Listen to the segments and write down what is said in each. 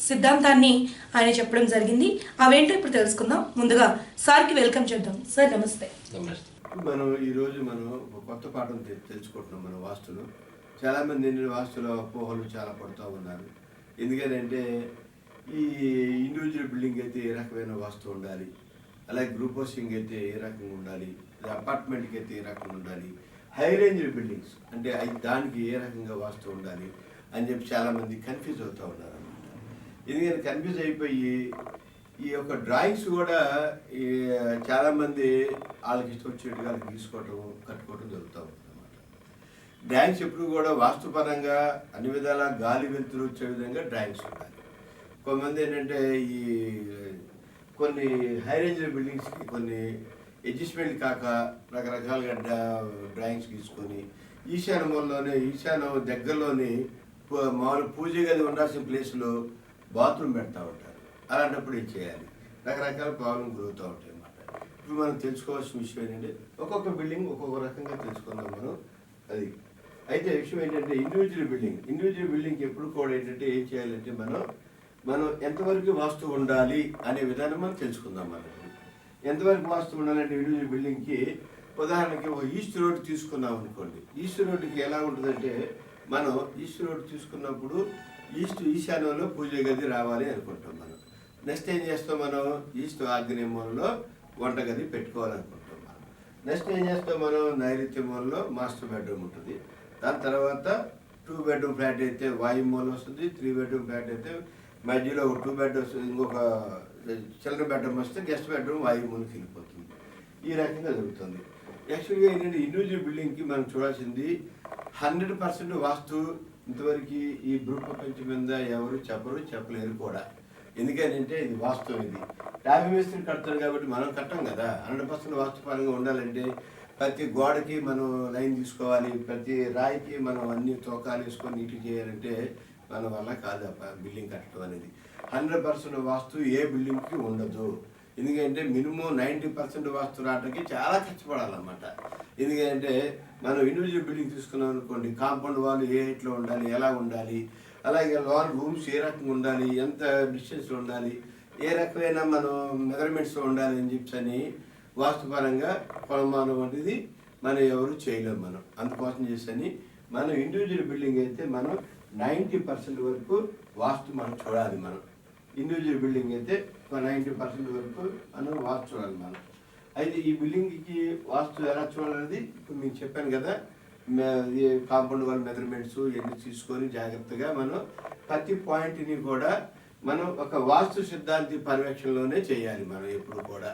సిద్ధాంతాన్ని ఆయన చెప్పడం జరిగింది. అవేంటో ఇప్పుడు తెలుసుకుందాం. ముందుగా సార్కి వెల్కమ్ చేద్దాం. సార్ నమస్తే. నమస్తే. మనం ఈరోజు మనం కొత్త పాఠం తెలుసుకుంటున్నాం మన వాస్తులు. చాలామంది ఏంటంటే వాస్తులో అపోహలు చాలా పడుతూ ఉన్నారు. ఎందుకంటే ఈ ఇండివిజువల్ బిల్డింగ్ అయితే ఏ రకమైన వాస్తు ఉండాలి? అలాగే గ్రూప్ హౌసింగ్ అయితే ఏ రకంగా ఉండాలి? అపార్ట్మెంట్కి అయితే ఏ రకంగా ఉండాలి? హై రేంజ్ బిల్డింగ్స్ అంటే దానికి ఏ రకంగా వాస్తు ఉండాలి? అని చెప్పి చాలామంది కన్ఫ్యూజ్ అవుతూ ఉన్నారు. ఎందుకంటే కన్ఫ్యూజ్ అయిపోయి ఈ యొక్క డ్రాయింగ్స్ కూడా ఈ వాళ్ళకి ఇష్టం వచ్చినట్టుగా వాళ్ళకి తీసుకోవటం కట్టుకోవటం జరుగుతూ ఉందన్నమాట. డ్రాయింగ్స్ ఎప్పుడు కూడా వాస్తుపరంగా అన్ని విధాల గాలి వెలుతురు వచ్చే విధంగా డ్రాయింగ్స్ ఉండాలి. కొంతమంది ఏంటంటే ఈ కొన్ని హై రేంజ్ బిల్డింగ్స్కి కొన్ని అడ్జస్ట్మెంట్ కాక రకరకాలుగా డ్రా- డ్రాయింగ్స్ తీసుకొని ఈశాన్యంలోనే ఈశాన్యం దగ్గరలోని పూ- మామూలు పూజ గది ఉండాల్సిన ప్లేస్లో బాత్రూమ్ పెడతా ఉంటారు. అలాంటప్పుడు ఏం చేయాలి? రకరకాల ప్రాబ్లం గురవుతూ ఉంటాయి అన్నమాట. ఇప్పుడు మనం తెలుసుకోవాల్సిన విషయం ఏంటంటే ఒక్కొక్క బిల్డింగ్ ఒక్కొక్క రకంగా తెలుసుకుందాం మనం. అది. అయితే విషయం ఏంటంటే ఇండివిజువల్ బిల్డింగ్. ఇండివిజువల్ బిల్డింగ్ ఎప్పుడు కూడా ఏంటంటే ఏం చేయాలంటే మనం మనం ఎంతవరకు వాస్తు ఉండాలి అనే విధానం మనం తెలుసుకుందాం మనం. ఎంతవరకు వాస్తు ఉండాలంటే ఇండివిజువల్ బిల్డింగ్కి ఉదాహరణకి ఓ ఈస్ట్ రోడ్ తీసుకున్నాం అనుకోండి. ఈస్ట్ రోడ్డుకి ఎలా ఉంటుందంటే మనం ఈస్ట్ రోడ్ తీసుకున్నప్పుడు ఈస్ట్ ఈశాన్యంలో పూజ గది రావాలి అనుకుంటాం మనం. నెక్స్ట్ ఏం చేస్తాం మనం? ఈస్ట్ ఆగ్నేయంలో వంటగది పెట్టుకోవాలనుకుంటాం మనం. నెక్స్ట్ ఏం చేస్తాం మనం? నైరుత్య మూలలో మాస్టర్ బెడ్రూమ్ ఉంటుంది. దాని తర్వాత టూ బెడ్రూమ్ ఫ్లాట్ అయితే వాయు మూల వస్తుంది త్రీ బెడ్రూమ్ ఫ్లాట్ అయితే మధ్యలో ఒక టూ బెడ్ వస్తుంది ఇంకొక చిల్డ్రన్ బెడ్రూమ్ వస్తే గెస్ట్ బెడ్రూమ్ వాయు మూలకి వెళ్ళిపోతుంది. ఈ రకంగా జరుగుతుంది. యాక్చువల్గా ఏంటంటే ఇండివిజువల్ బిల్డింగ్కి మనం చూడాల్సింది హండ్రెడ్ పర్సెంట్ వాస్తు ఇంతవరకు ఈ భూ ప్రపంచం మీద ఎవరు చెప్పరు చెప్పలేరు కూడా. ఎందుకనంటే ఇది వాస్తవం ఇది. డాబీ మేస్త్రి కడతారు కాబట్టి మనం కట్టం కదా. హండ్రెడ్ పర్సెంట్ వాస్తుపరంగా ఉండాలంటే ప్రతి గోడకి మనం లైన్ తీసుకోవాలి ప్రతి రాయికి మనం అన్ని తోకాలు వేసుకొని నీట్గా చేయాలంటే మన వల్ల కాదు బిల్డింగ్ కట్టడం అనేది. హండ్రెడ్ పర్సెంట్ వాస్తు ఏ బిల్డింగ్కి ఉండదు. ఎందుకంటే మినిమం నైంటీ పర్సెంట్ వాస్తు రావడానికి చాలా కష్టపడాలన్నమాట. ఎందుకంటే మనం ఇండివిజువల్ బిల్డింగ్ తీసుకున్నాం అనుకోండి కాంపౌండ్ వాళ్ళు ఏ హైట్లో ఉండాలి ఎలా ఉండాలి అలాగే లోన్ రూమ్స్ ఏ రకంగా ఉండాలి ఎంత డిస్టెన్స్ ఉండాలి ఏ రకమైన మనం మెజర్మెంట్స్ ఉండాలి అని చెప్పి అని వాస్తుపరంగా కొలమానం అనేది మనం ఎవరు చేయలేము మనం. అందుకోసం చేసని మనం ఇండివిజువల్ బిల్డింగ్ అయితే మనం నైంటీ పర్సెంట్ వరకు వాస్తు మనం చూడాలి మనం. ఇండివిజువల్ బిల్డింగ్ అయితే నైంటీ పర్సెంట్ వరకు మనం వాస్తు చూడాలి మనం. అయితే ఈ బిల్డింగ్కి వాస్తు ఎలా చూడాలనేది ఇప్పుడు మీకు చెప్పాను కదా. కాంపౌండ్ వాళ్ళ మెజర్మెంట్స్ ఇవన్నీ తీసుకొని జాగ్రత్తగా మనం ప్రతి పాయింట్ని కూడా మనం ఒక వాస్తు సిద్ధాంతి పర్యవేక్షణలోనే చేయాలి మనం ఎప్పుడు కూడా.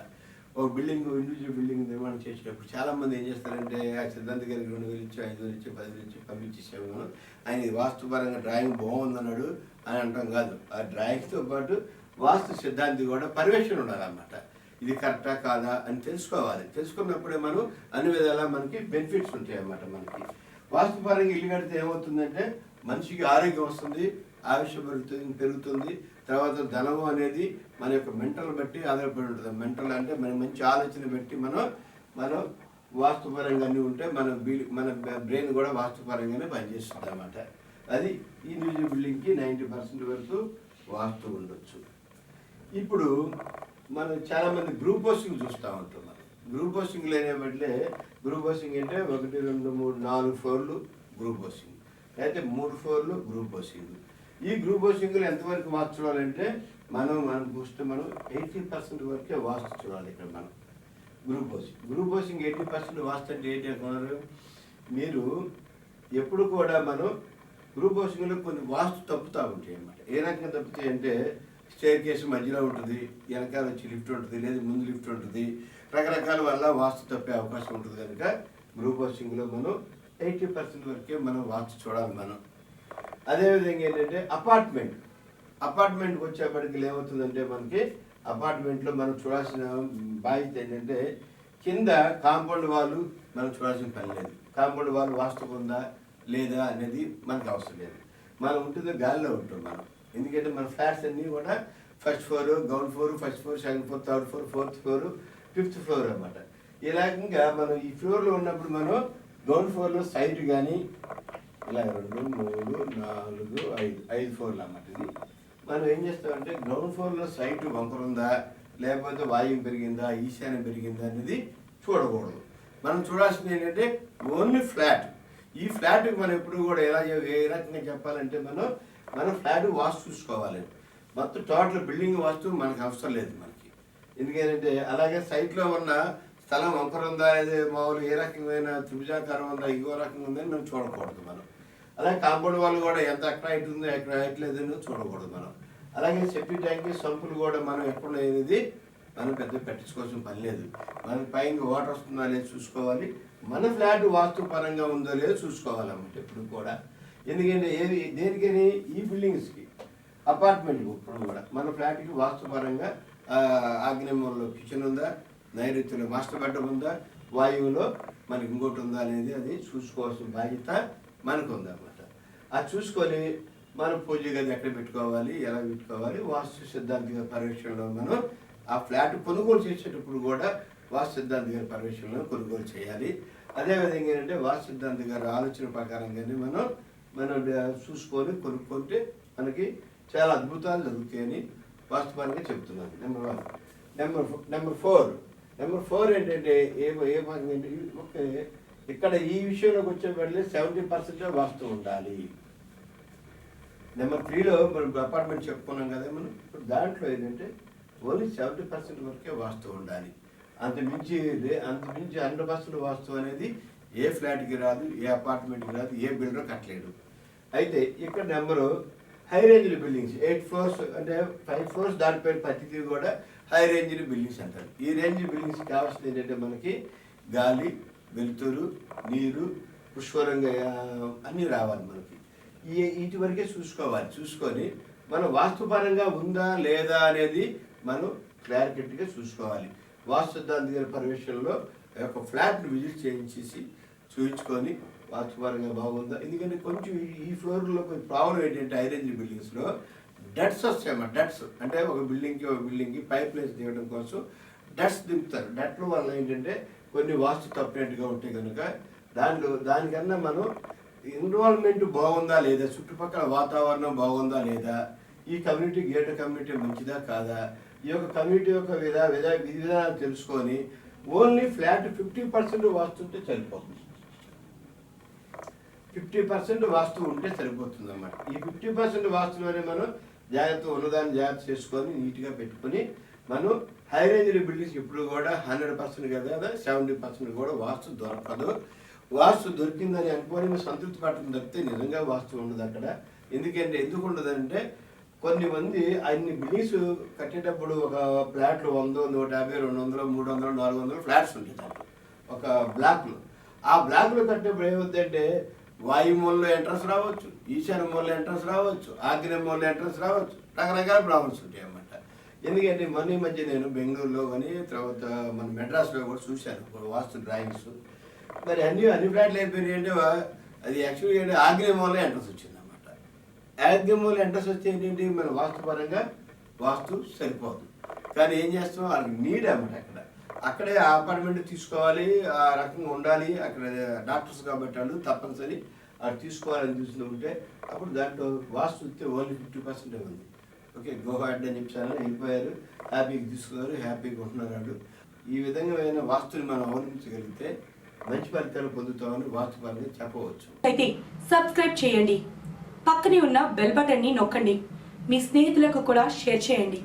ఒక బిల్డింగ్ ఇండివిజువల్ బిల్డింగ్ నిర్మాణం చేసేటప్పుడు చాలామంది ఏం చేస్తారంటే ఆ సిద్ధాంత గారికి రెండు వేలు ఇచ్చి ఐదు వేలు ఇచ్చి పది వేలు ఇచ్చి పంపించేసాము మనం ఆయన వాస్తుపరంగా డ్రాయింగ్ బాగుందన్నాడు అని అంటాం కాదు. ఆ డ్రాయింగ్తో పాటు వాస్తు సిద్ధాంతి కూడా పర్యవేక్షణ ఉండాలన్నమాట ఇది కరెక్టా కాదా అని తెలుసుకోవాలి. తెలుసుకున్నప్పుడే మనం అన్ని విధాలా మనకి బెనిఫిట్స్ ఉంటాయి అన్నమాట మనకి వాస్తుపరంగా ఇల్లు కడితే ఏమవుతుందంటే మనిషికి ఆరోగ్యం వస్తుంది ఆయుష్ పెరుగుతుంది పెరుగుతుంది. తర్వాత ధనము అనేది మన యొక్క మెంటల్ బట్టి ఆధారపడి ఉంటుంది. మెంటల్ అంటే మన మంచి ఆలోచన బట్టి మనం మనం వాస్తుపరంగా అన్నీ ఉంటే మన మన బ్రెయిన్ కూడా వాస్తుపరంగానే పనిచేస్తుంది అన్నమాట అది ఇండివిజువల్ బిల్డింగ్కి నైంటీ పర్సెంట్ వరకు వాస్తు ఉండొచ్చు. ఇప్పుడు మనం చాలామంది గ్రూప్ హౌసింగ్ చూస్తూ ఉంటాం మనం. గ్రూప్ హౌసింగ్ లేనే బట్లే గ్రూప్ హౌసింగ్ అంటే ఒకటి రెండు మూడు నాలుగు ఫోర్లు గ్రూప్ హౌసింగ్ అయితే మూడు ఫోర్లు గ్రూప్ హౌసింగ్ ఈ గ్రూప్ హౌసింగ్లో ఎంతవరకు వాస్తు చూడాలంటే మనం మనం చూస్తే మనం ఎయిటీ పర్సెంట్ వరకే వాస్తు చూడాలి ఇక్కడ మనం. Group housing group housing eighty percent vastu అంటే ఏంటి అనుకున్నారు? మీరు ఎప్పుడు కూడా మనం గ్రూప్ హౌసింగ్లో కొన్ని వాస్తు తప్పుతూ ఉంటాయి అన్నమాట ఏ రకంగా తప్పుతాయి అంటే స్టేర్ కేసు మధ్యలో ఉంటుంది వెనకాల వచ్చి లిఫ్ట్ ఉంటుంది లేదా ముందు లిఫ్ట్ ఉంటుంది. రకరకాల వల్ల వాస్తు తప్పే అవకాశం ఉంటుంది కనుక గ్రూప్ హౌసింగ్లో మనం ఎయిటీ పర్సెంట్ వరకే మనం వాస్తు చూడాలి మనం. అదేవిధంగా ఏంటంటే అపార్ట్మెంట్ అపార్ట్మెంట్కి వచ్చేప్పటికి ఏమవుతుందంటే మనకి అపార్ట్మెంట్లో మనం చూడాల్సిన బాధ్యత ఏంటంటే కింద కాంపౌండ్ వాళ్ళు మనం చూడాల్సిన పని లేదు. కాంపౌండ్ వాళ్ళు వాస్తు ఉందా లేదా అనేది మనకు అవసరం లేదు. మనం ఉంటుంది గాలిలో ఉంటాం మనం. ఎందుకంటే మన ఫ్లాట్స్ అన్నీ కూడా first floor ground floor first floor second floor third floor fourth floor fifth floor అన్నమాట. ఇలాగంగా మనం ఈ ఫ్లోర్లో ఉన్నప్పుడు మనం గ్రౌండ్ ఫ్లోర్లో సైడ్ కానీ ఇలా రెండు మూడు నాలుగు ఐదు ఐదు ఫ్లోర్లు అన్నమాట ఇది. మనం ఏం చేస్తామంటే గ్రౌండ్ ఫ్లోర్లో సైట్ వంకరుందా లేకపోతే వాయువు పెరిగిందా ఈశాన్యం పెరిగిందా అనేది చూడకూడదు. మనం చూడాల్సింది ఏంటంటే ఓన్లీ ఫ్లాట్. ఈ ఫ్లాట్కి మనం ఎప్పుడు కూడా ఎలా ఏ రకంగా చెప్పాలంటే మనం మన ఫ్లాట్ వాస్తు చూసుకోవాలి. మొత్తం టోటల్ బిల్డింగ్ వాస్తు మనకు అవసరం లేదు మనకి. ఎందుకంటే అలాగే సైట్లో ఉన్న స్థలం వంకర ఉందా అదే మామూలు ఏ రకమైన త్రిభుజాకారం ఉందా ఇంకో రకంగా ఉందని మనం చూడకూడదు మనం. అలాగే కాంపౌండ్ వాళ్ళు కూడా ఎంత ఎక్కడ హైట్ ఉందో ఎక్కడ హైట్ లేదని చూడకూడదు మనం. అలాగే సెప్టిక్ ట్యాంక్ సంపులు కూడా మనం ఎక్కడ అనేది మనం పెద్ద పెట్టించుకోవాల్సిన పని లేదు. మన పైన వాటర్ వస్తుందా లేదో చూసుకోవాలి. మన ఫ్లాట్ వాస్తు పరంగా ఉందో లేదో చూసుకోవాలన్నమాట ఇప్పుడు కూడా. ఎందుకంటే ఏది దేనికని? ఈ బిల్డింగ్స్కి అపార్ట్మెంట్ ఇప్పుడు కూడా. మన ఫ్లాట్కి వాస్తుపరంగా ఆగ్నేయంలో కిచెన్ ఉందా? నైరుతిలో మాస్టర్ బెడ్రూమ్ ఉందా? వాయువులో మనకి ఇంకోటి ఉందా అనేది అది చూసుకోవాల్సిన బాధ్యత మనకు ఉందన్నమాట అది చూసుకొని మనం పూజ గది ఎక్కడ పెట్టుకోవాలి ఎలా పెట్టుకోవాలి వాస్తు సిద్ధాంతిక పరీక్షలో మనం ఆ ఫ్లాట్ కొనుగోలు చేసేటప్పుడు కూడా వాస్తు సిద్ధాంతి గారి పర్యవేక్షణలో కొనుగోలు చేయాలి. అదేవిధంగా ఏంటంటే వాస్తు సిద్ధాంతి గారి ఆలోచన ప్రకారంగానే మనం మనం చూసుకొని కొనుక్కుంటే మనకి చాలా అద్భుతాలు జరుగుతాయని వాస్తవానికి చెప్తున్నాను. Number one number number four number four ఏంటంటే ఏ ఏ భాగం ఓకే. ఇక్కడ ఈ విషయంలోకి వచ్చేవాళ్ళు సెవెంటీ పర్సెంట్ వాస్తు ఉండాలి. నెంబర్ త్రీలో మనం అపార్ట్మెంట్ చెప్పుకున్నాం కదా మనం. ఇప్పుడు దాంట్లో ఏంటంటే ఓన్లీ సెవెంటీ పర్సెంట్ వరకే వాస్తు ఉండాలి. అంత మించి అంత మించి హండ్రెడ్ పర్సెంట్ వాస్తు అనేది ఏ ఫ్లాట్కి రాదు ఏ అపార్ట్మెంట్కి రాదు ఏ బిల్డర్ కట్టలేడు అయితే ఇక్కడ number high range buildings eight floors అంటే ఫైవ్ ఫ్లోర్స్ దాటిపోయిన ప్రతిదీ కూడా హై రేంజ్ బిల్డింగ్స్ అంటారు. ఈ రేంజ్ బిల్డింగ్స్ కావాల్సింది ఏంటంటే మనకి గాలి వెలుతురు నీరు పుష్కరంగా అన్నీ రావాలి మనకి. ఈ వీటి వరకే చూసుకోవాలి. చూసుకొని మనం వాస్తుపరంగా ఉందా లేదా అనేది మనం క్లారిటీగా చూసుకోవాలి. వాస్తు సిద్ధాంతి గారి పర్యవేక్షణలో ఆ యొక్క ఫ్లాట్ని విజిట్ చేయించేసి చూపించుకొని వాస్తుపరంగా బాగుందా? ఎందుకంటే కొంచెం ఈ- ఫ్లోర్లో కొంచెం ప్రాబ్లం ఏంటంటే ఐరేంజ్ బిల్డింగ్స్లో డట్స్ వస్తాయన్నమాట డట్స్. అంటే ఒక బిల్డింగ్కి ఒక బిల్డింగ్కి పైప్ లైన్స్ దిగడం కోసం డట్స్ దింపుతారు. డట్ల వల్ల ఏంటంటే కొన్ని వాస్తు తప్పినట్టుగా ఉంటాయి కనుక దాంట్లో దానికన్నా మనం ఇన్వాల్వ్మెంట్ బాగుందా లేదా చుట్టుపక్కల వాతావరణం బాగుందా లేదా ఈ కమ్యూనిటీ గేట్ కమ్యూనిటీ మంచిదా కాదా ఈ యొక్క కమ్యూనిటీ యొక్క విధా విధా విధి విధానాలు తెలుసుకొని ఓన్లీ ఫ్లాట్ ఫిఫ్టీ పర్సెంట్ వాస్తుంటే సరిపోతుంది. ఫిఫ్టీ పర్సెంట్ వాస్తు ఉంటే సరిపోతుంది అన్నమాట. ఈ ఫిఫ్టీ పర్సెంట్ వాస్తులోనే మనం జాగ్రత్త ఉన్నదాన్ని జాగ్రత్త చేసుకొని నీట్గా పెట్టుకొని మనం హై రేంజ్ బిల్డింగ్స్ ఇప్పుడు కూడా హండ్రెడ్ పర్సెంట్ కదా సెవెంటీ పర్సెంట్ కూడా వాస్తు దొరకదు. వాస్తు దొరికిందని అనుకోని సంతృప్తి పట్టడం తప్పితే నిజంగా వాస్తు ఉండదు అక్కడ. ఎందుకంటే ఎందుకు ఉండదంటే కొన్ని మంది అన్ని బిల్డింగ్స్ కట్టేటప్పుడు ఒక ఫ్లాట్లు వంద నూట యాభై రెండు వందలు మూడు వందలు నాలుగు వందలు ఫ్లాట్స్ ఉంటాయి దాంట్లో. ఒక బ్లాక్లో. ఆ బ్లాక్లో కట్టేప్పుడు ఏమవుతుందంటే వాయుమూలలో ఎంట్రన్స్ రావచ్చు ఈశాన్య మూలలో ఎంట్రన్స్ రావచ్చు ఆగ్నేయ మూలలో ఎంట్రన్స్ రావచ్చు రకరకాల ప్రాబ్లమ్స్ ఉంటాయి అన్నమాట ఎందుకంటే మొన్న ఈ మధ్య నేను బెంగళూరులో కానీ తర్వాత మన మెడ్రాస్లో కూడా చూశాను వాస్తు డ్రాయింగ్స్ మరి అన్ని అన్ని ఫ్లాట్లు అయిపోయినాయి అంటే అది యాక్చువల్గా ఆగ్నేయ మూలలో ఎంట్రన్స్ వచ్చింది. అనమాట ఆగ్నేయ మూలలో ఎంట్రన్స్ మన వాస్తుపరంగా వాస్తు సరిపోదు. కానీ ఏం చేస్తాం వాళ్ళకి నీడ్ అన్నమాట అక్కడ. అక్కడే అపార్ట్మెంట్ తీసుకోవాలి ఆ రకంగా ఉండాలి. అక్కడ డాక్టర్స్ కాబట్టి వాళ్ళు తప్పనిసరి అది తీసుకోవాలని చూస్తుంటే అప్పుడు దాంట్లో వాస్తు వస్తే ఓన్లీ ఫిఫ్టీ పర్సెంటే ఉంది. ఓకే గోహాడ్ అని చెప్పాను వెళ్ళిపోయారు. హ్యాపీగా తీసుకున్నారు హ్యాపీగా ఉంటున్నారు ఈ విధంగా వాస్తుని మనం అవలంబించగలిగితే మంచి ఫలితాలు పొందుతామని వాస్తుపరంగా చెప్పవచ్చు. అయితే సబ్స్క్రైబ్ చేయండి. పక్కనే ఉన్న బెల్ బటన్ని నొక్కండి. మీ స్నేహితులకు కూడా షేర్ చేయండి.